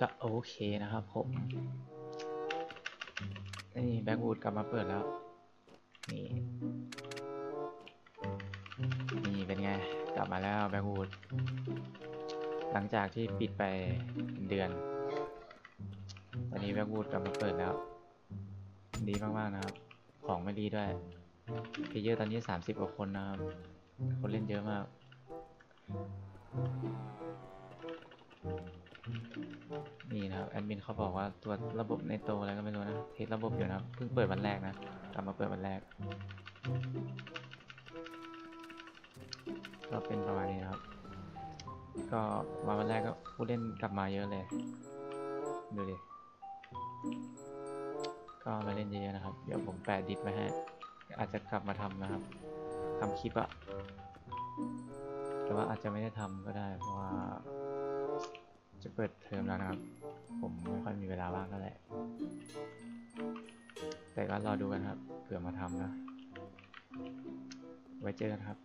ก็โอเคนะครับผม นี่แบ็กวูดกลับมาเปิดแล้ว นี่ นี่เป็นไง กลับมาแล้วแบ็กวูด หลังจากที่ปิดไปเดือน ตอนนี้แบ็กวูดกลับมาเปิดแล้ว ดีมากๆนะครับ ของไม่ดีด้วยเพเยอร์ตอนนี้ 30กว่าคนนะครับ คนเล่นเยอะมากี่นะครับแอดมินเขาบอกว่าตัวระบบในโตอะไรก็ไม่รู้นะเทสระบบอยู่นะครับเพิ่งเปิดวันแรกนะกลับมาเปิดวันแรกก็เป็นประมาณนี้นะครับ ก็มาวันแรกก็ผู้เล่นกลับมาเยอะเลย ดูดิก็มาเล่นเยอะๆนะครับ เดี๋ยวผมแปะดิสไว้ให้อาจจะกลับมาทำนะครับทำคลิปอะแต่ว่าอาจจะไม่ได้ทำก็ได้เพราะว่า จะเปิดเทอมแล้วนะครับ ผมไม่ค่อยมีเวลาว่างก็แหละ แต่ก็รอดูกันครับ เผื่อมาทำนะ ไว้เจอกันครับ